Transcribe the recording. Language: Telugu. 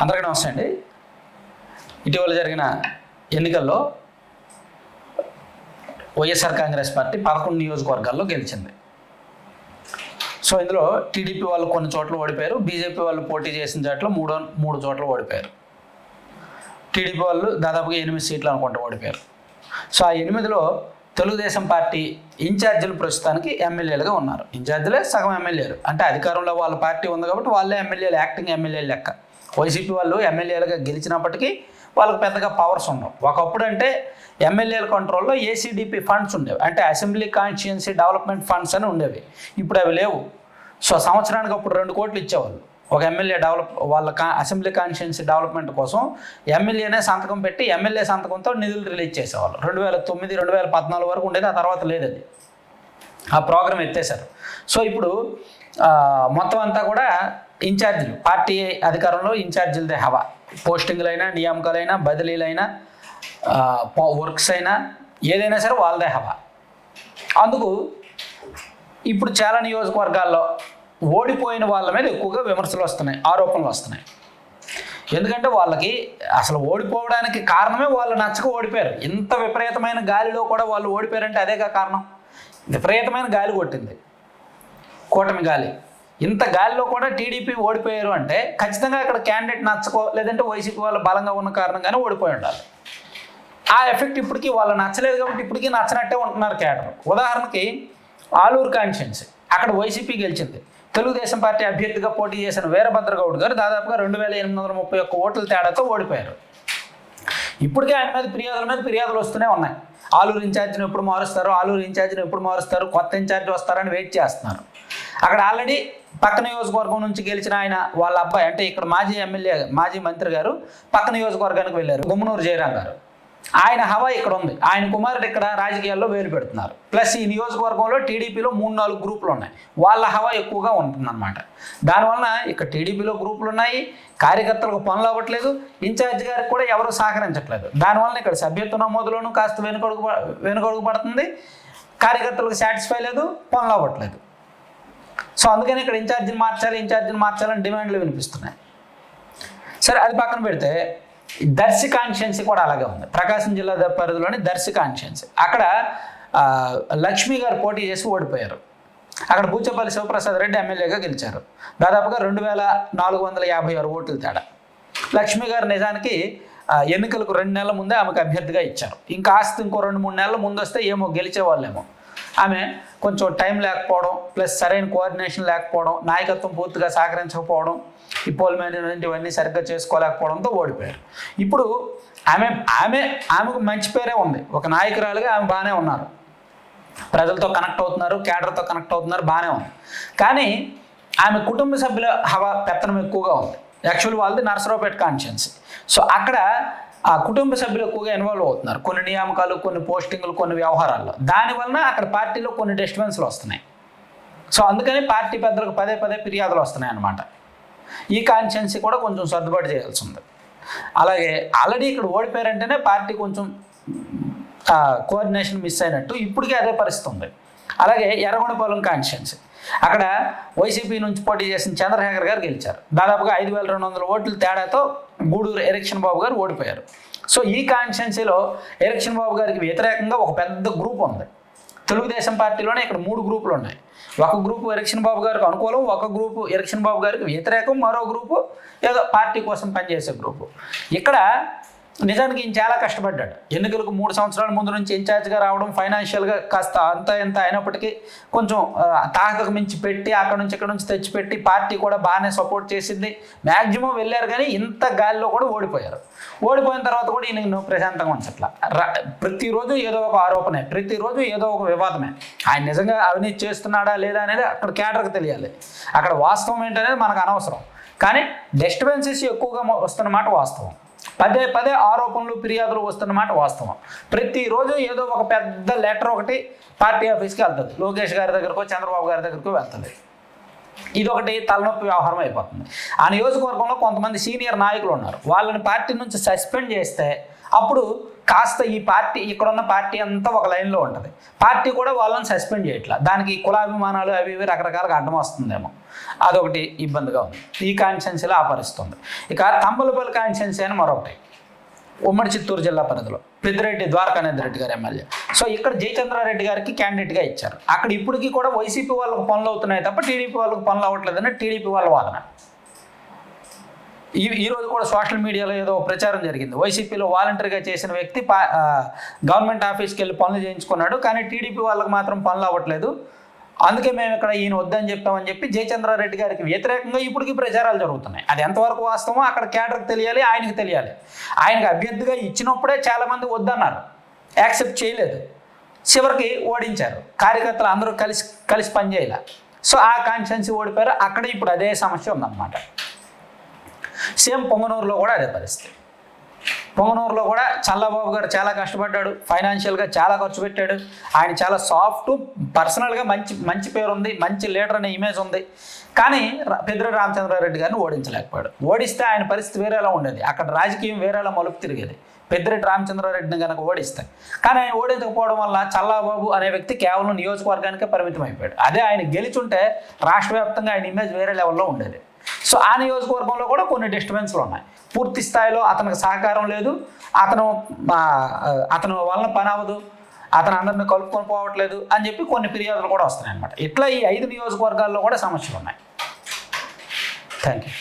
అందరికీ నమస్తే అండి. ఇటీవల జరిగిన ఎన్నికల్లో వైఎస్ఆర్ కాంగ్రెస్ పార్టీ పదకొండు నియోజకవర్గాల్లో గెలిచింది. సో ఇందులో టీడీపీ వాళ్ళు కొన్ని చోట్ల ఓడిపోయారు బీజేపీ వాళ్ళు పోటీ చేసిన చోట్ల మూడో మూడు చోట్ల ఓడిపోయారు. టీడీపీ వాళ్ళు దాదాపుగా ఎనిమిది సీట్లు అనుకుంటూ ఓడిపోయారు. సో ఆ ఎనిమిదిలో తెలుగుదేశం పార్టీ ఇన్ఛార్జీలు ప్రస్తుతానికి ఎమ్మెల్యేలుగా ఉన్నారు. ఇన్ఛార్జీలే సగం ఎమ్మెల్యేలు. అంటే అధికారంలో వాళ్ళ పార్టీ ఉంది కాబట్టి వాళ్ళే ఎమ్మెల్యేలు యాక్టింగ్ ఎమ్మెల్యేలు లెక్క. వైసీపీ వాళ్ళు ఎమ్మెల్యేలుగా గెలిచినప్పటికీ వాళ్ళకి పెద్దగా పవర్స్ ఉండవు. ఒకప్పుడు అంటే ఎమ్మెల్యేల కంట్రోల్లో ఏసీడీపీ ఫండ్స్ ఉండేవి. అంటే అసెంబ్లీ కాన్స్టిట్యున్సీ డెవలప్మెంట్ ఫండ్స్ అని ఉండేవి. ఇప్పుడు అవి లేవు. సో సంవత్సరానికి అప్పుడు రెండు కోట్లు ఇచ్చేవాళ్ళు. ఒక ఎమ్మెల్యే డెవలప్ వాళ్ళ కా అసెంబ్లీ కాన్స్టిట్యున్సీ డెవలప్మెంట్ కోసం ఎమ్మెల్యేనే సంతకం పెట్టి ఎమ్మెల్యే సంతకంతో నిధులు రిలీజ్ చేసేవాళ్ళు. రెండు వేల తొమ్మిది రెండు వేల పద్నాలుగు వరకు ఉండేది. ఆ తర్వాత లేదు అది. ఆ ప్రోగ్రామ్ ఎత్తేసారు సో ఇప్పుడు మొత్తం అంతా కూడా ఇన్ఛార్జీలు పార్టీ అధికారంలో ఇన్ఛార్జీలదే హవా. పోస్టింగ్లైనా నియామకాలైనా బదిలీలైనా వర్క్స్ అయినా ఏదైనా సరే వాళ్ళదే హవా. అందుకు ఇప్పుడు చాలా నియోజకవర్గాల్లో ఓడిపోయిన వాళ్ళ మీద ఎక్కువగా విమర్శలు వస్తున్నాయి ఆరోపణలు వస్తున్నాయి. ఎందుకంటే వాళ్ళకి అసలు ఓడిపోవడానికి కారణమే వాళ్ళు నచ్చక ఓడిపోయారు. ఇంత విపరీతమైన గాలిలో కూడా వాళ్ళు ఓడిపోయారంటే అదేగా కారణం? విపరీతమైన గాలి కొట్టింది. కూటమి గాలి. ఇంత గాలిలో కూడా టీడీపీ ఓడిపోయారు అంటే ఖచ్చితంగా అక్కడ క్యాండిడేట్ నచ్చకో లేదంటే వైసీపీ వాళ్ళు బలంగా ఉన్న కారణంగానే ఓడిపోయి ఉండాలి. ఆ ఎఫెక్ట్ ఇప్పటికీ వాళ్ళు నచ్చలేదు కాబట్టి ఇప్పటికీ నచ్చనట్టే ఉంటున్నారు కేడర్ ఉదాహరణకి ఆలూరు కాన్షియన్సీ అక్కడ వైసీపీ గెలిచింది. తెలుగుదేశం పార్టీ అభ్యర్థిగా పోటీ చేసిన వీరభద్రగౌడ్ గారు దాదాపుగా రెండు వేల ఎనిమిది వందల ముప్పై ఒక్క ఓట్ల తేడాతో ఓడిపోయారు. ఇప్పటికే ఆయన మీద ఫిర్యాదుల మీద ఫిర్యాదులు వస్తూనే ఉన్నాయి. ఆలూరు ఇన్ఛార్జిని ఎప్పుడు మారుస్తారు? ఆలూరు ఇన్ఛార్జిని ఎప్పుడు మారుస్తారు? కొత్త ఇన్ఛార్జ్ వస్తారని వెయిట్ చేస్తున్నారు. అక్కడ ఆల్రెడీ పక్క నియోజకవర్గం నుంచి గెలిచిన ఆయన వాళ్ళ అబ్బాయి అంటే ఇక్కడ మాజీ ఎమ్మెల్యే మాజీ మంత్రి గారు పక్క నియోజకవర్గానికి వెళ్ళారు. గుమ్మనూరు జయరాం గారు. ఆయన హవా ఇక్కడ ఉంది. ఆయన కుమారుడు ఇక్కడ రాజకీయాల్లో వేలు పెడుతున్నారు. ప్లస్ ఈ నియోజకవర్గంలో టీడీపీలో మూడు నాలుగు గ్రూపులు ఉన్నాయి. వాళ్ళ హవా ఎక్కువగా ఉంటుందన్నమాట. దానివలన ఇక్కడ టీడీపీలో గ్రూపులు ఉన్నాయి. కార్యకర్తలకు పనులు అవ్వట్లేదు. ఇన్ఛార్జ్ గారికి కూడా ఎవరు సహకరించట్లేదు. దానివలన ఇక్కడ సభ్యత్వ నమోదులోనూ కాస్త వెనుకడుగు వెనుకడుగు పడుతుంది. కార్యకర్తలకు సాటిస్ఫై లేదు పనులు అవ్వట్లేదు. సో అందుకని ఇక్కడ ఇన్ఛార్జిని మార్చాలి ఇన్ఛార్జిని మార్చాలని డిమాండ్లు వినిపిస్తున్నాయి. సరే అది పక్కన పెడితే దర్శి కాన్షియన్సీ కూడా అలాగే ఉంది. ప్రకాశం జిల్లా పరిధిలోని దర్శి కాన్షియన్సీ. అక్కడ లక్ష్మి గారు పోటీ చేసి ఓడిపోయారు. అక్కడ బూచపల్లి శివప్రసాద్ రెడ్డి ఎమ్మెల్యేగా గెలిచారు. దాదాపుగా రెండు వేల నాలుగు వందల యాభై ఆరు ఓట్లు తేడా. లక్ష్మి గారు నిజానికి ఎన్నికలకు రెండు నెలల ముందే ఆమెకు అభ్యర్థిగా ఇచ్చారు. ఇంకా ఆస్తి ఇంకో రెండు మూడు నెలల ముందు వస్తే ఏమో గెలిచేవాళ్ళేమో. ఆమె కొంచెం టైం లేకపోవడం ప్లస్ సరైన కోఆర్డినేషన్ లేకపోవడం నాయకత్వం పూర్తిగా సహకరించకపోవడం ఈ పోల్ మేనేజ్మెంట్ ఇవన్నీ సరిగ్గా చేసుకోలేకపోవడంతో ఓడిపోయారు. ఇప్పుడు ఆమె ఆమె ఆమెకు మంచి పేరే ఉంది. ఒక నాయకురాలుగా ఆమె బాగానే ఉన్నారు. ప్రజలతో కనెక్ట్ అవుతున్నారు క్యాడర్తో కనెక్ట్ అవుతున్నారు బాగానే ఉంది. కానీ ఆమె కుటుంబ సభ్యుల హవా పెత్తనం ఎక్కువగా ఉంది. యాక్చువల్ వాళ్ళది నర్సరావుపేట కాన్షియన్స్ సో అక్కడ ఆ కుటుంబ సభ్యులు ఎక్కువగా ఇన్వాల్వ్ అవుతున్నారు. కొన్ని నియామకాలు కొన్ని పోస్టింగ్లు కొన్ని వ్యవహారాల్లో. దానివలన అక్కడ పార్టీలో కొన్ని డిస్టర్బెన్స్లు వస్తున్నాయి. సో అందుకని పార్టీ పెద్దలకు పదే పదే ఫిర్యాదులు వస్తున్నాయి అన్నమాట ఈ కాన్షియన్సీ కూడా కొంచెం సర్దుబాటు చేయాల్సి ఉంది. అలాగే ఆల్రెడీ ఇక్కడ ఓడిపోయారంటేనే పార్టీ కొంచెం కోఆర్డినేషన్ మిస్ అయినట్టు ఇప్పటికే అదే పరిస్థితి ఉంది. అలాగే ఎర్రగొండపాలెం కాన్స్టిట్యున్సీ. అక్కడ వైసీపీ నుంచి పోటీ చేసిన చంద్రశేఖర్ గారు గెలిచారు. దాదాపుగా ఐదు వేల రెండు వందల ఓట్ల తేడాతో గూడూరు ఎరక్షన్ బాబు గారు ఓడిపోయారు. సో ఈ కాన్స్టిట్యున్సీలో ఎరక్షన్ బాబు గారికి వ్యతిరేకంగా ఒక పెద్ద గ్రూప్ ఉంది. తెలుగుదేశం పార్టీలోనే ఇక్కడ మూడు గ్రూపులు ఉన్నాయి. ఒక గ్రూపు ఎరక్షన్ బాబు గారికి అనుకూలం ఒక గ్రూపు ఎరక్షన్ బాబు గారికి వ్యతిరేకం మరో గ్రూపు ఏదో పార్టీ కోసం పనిచేసే గ్రూపు. ఇక్కడ నిజానికి ఈయన చాలా కష్టపడ్డాడు. ఎన్నికలకు మూడు సంవత్సరాల ముందు నుంచి ఇన్ఛార్జ్గా రావడం ఫైనాన్షియల్గా కాస్త అంత ఎంత అయినప్పటికీ కొంచెం తాకకు మించి పెట్టి అక్కడ నుంచి ఇక్కడ నుంచి తెచ్చిపెట్టి పార్టీ కూడా బాగానే సపోర్ట్ చేసింది. మ్యాక్సిమం వెళ్ళారు కానీ ఇంత గాలిలో కూడా ఓడిపోయారు. ఓడిపోయిన తర్వాత కూడా ఈయన ప్రశాంతంగా ఉంచట్ల. ప్రతిరోజు ఏదో ఒక ఆరోపణే ప్రతిరోజు ఏదో ఒక వివాదమే. ఆయన నిజంగా అవినీతి చేస్తున్నాడా లేదా అనేది అక్కడ కేటర్కి తెలియాలి. అక్కడ వాస్తవం ఏంటనేది మనకు అనవసరం. కానీ డిస్టర్బెన్సెస్ ఎక్కువగా వస్తున్నమాట వాస్తవం. పదే పదే ఆరోపణలు ఫిర్యాదులు వస్తున్నమాట వాస్తవం. ప్రతిరోజు ఏదో ఒక పెద్ద లెటర్ ఒకటి పార్టీ ఆఫీస్కి వెళ్తుంది. లోకేష్ గారి దగ్గరకో చంద్రబాబు గారి దగ్గరకో వెళ్తుంది. ఇది ఒకటి తలనొప్పి వ్యవహారం అయిపోతుంది. ఆ నియోజకవర్గంలో కొంతమంది సీనియర్ నాయకులు ఉన్నారు. వాళ్ళని పార్టీ నుంచి సస్పెండ్ చేస్తే అప్పుడు కాస్త ఈ పార్టీ ఇక్కడ ఉన్న పార్టీ అంతా ఒక లైన్లో ఉంటుంది. పార్టీ కూడా వాళ్ళని సస్పెండ్ చేయట్లా. దానికి కులాభిమానాలు అవి ఇవి రకరకాలుగా అడ్డం వస్తుందేమో. అదొకటి ఇబ్బందిగా ఉంది. ఈ కాన్స్టెన్సీలో ఆపరిస్తుంది. ఇక తంబలపల్లి కాన్స్టెన్సీ అని మరొకటి. ఉమ్మడి చిత్తూరు జిల్లా పరిధిలో. పెద్దిరెడ్డి ద్వారకానంద రెడ్డి గారు ఎమ్మెల్యే. సో ఇక్కడ జయచంద్రారెడ్డి గారికి క్యాండిడేట్గా ఇచ్చారు. అక్కడ ఇప్పటికీ కూడా వైసీపీ వాళ్ళకు పనులు అవుతున్నాయి తప్ప టీడీపీ వాళ్ళకి పనులు అవ్వట్లేదని టీడీపీ వాళ్ళ వాదన. ఈ ఈ రోజు కూడా సోషల్ మీడియాలో ఏదో ప్రచారం జరిగింది. వైసీపీలో వాలంటీర్గా చేసిన వ్యక్తి పా గవర్నమెంట్ ఆఫీస్కి వెళ్ళి పనులు చేయించుకున్నాడు. కానీ టీడీపీ వాళ్ళకి మాత్రం పనులు అవ్వట్లేదు. అందుకే మేము ఇక్కడ ఈయన వద్దని చెప్తామని చెప్పి జయచంద్రారెడ్డి గారికి వ్యతిరేకంగా ఇప్పటికీ ప్రచారాలు జరుగుతున్నాయి. అది ఎంతవరకు వాస్తవమో అక్కడ కేటర్కి తెలియాలి ఆయనకి తెలియాలి. ఆయనకు అభ్యర్థిగా ఇచ్చినప్పుడే చాలామంది వద్దన్నారు. యాక్సెప్ట్ చేయలేదు. చివరికి ఓడించారు. కార్యకర్తలు అందరూ కలిసి కలిసి పనిచేయాలి. సో ఆ కాన్షియన్స్ ఓడిపోయారు. అక్కడ ఇప్పుడు అదే సమస్య ఉందన్నమాట. సేమ్ పొంగనూరులో కూడా అదే పరిస్థితి. పొంగనూరులో కూడా చల్లబాబు గారు చాలా కష్టపడ్డాడు ఫైనాన్షియల్గా చాలా ఖర్చు పెట్టాడు. ఆయన చాలా సాఫ్ట్ పర్సనల్గా మంచి మంచి పేరు ఉంది మంచి లీడర్ అనే ఇమేజ్ ఉంది. కానీ పెద్దరు పెద్దిరెడ్డి రామచంద్రారెడ్డి గారిని ఓడించలేకపోయాడు. ఓడిస్తే ఆయన పరిస్థితి వేరేలా ఉండేది. అక్కడ రాజకీయం వేరేలా మలుపు తిరిగేది. పెద్దిరెడ్డి రామచంద్రారెడ్డిని కనుక ఓడిస్తే. కానీ ఆయన ఓడించకపోవడం వల్ల చల్లాబాబు అనే వ్యక్తి కేవలం నియోజకవర్గానికే పరిమితం అయిపోయాడు అదే ఆయన గెలిచుంటే రాష్ట్ర వ్యాప్తంగా ఆయన ఇమేజ్ వేరే లెవెల్లో ఉండేది. సో ఆ నియోజకవర్గంలో కూడా కొన్ని డిస్టర్బెన్స్లు ఉన్నాయి. పూర్తి స్థాయిలో అతనికి సహకారం లేదు. అతను అతను వలన పని అవ్వదు. అతను అందరిని కలుపుకొని పోవట్లేదు అని చెప్పి కొన్ని ఫిర్యాదులు కూడా వస్తున్నాయి అనమాట ఇట్లా ఈ ఐదు నియోజకవర్గాల్లో కూడా సమస్యలు ఉన్నాయి. Thank you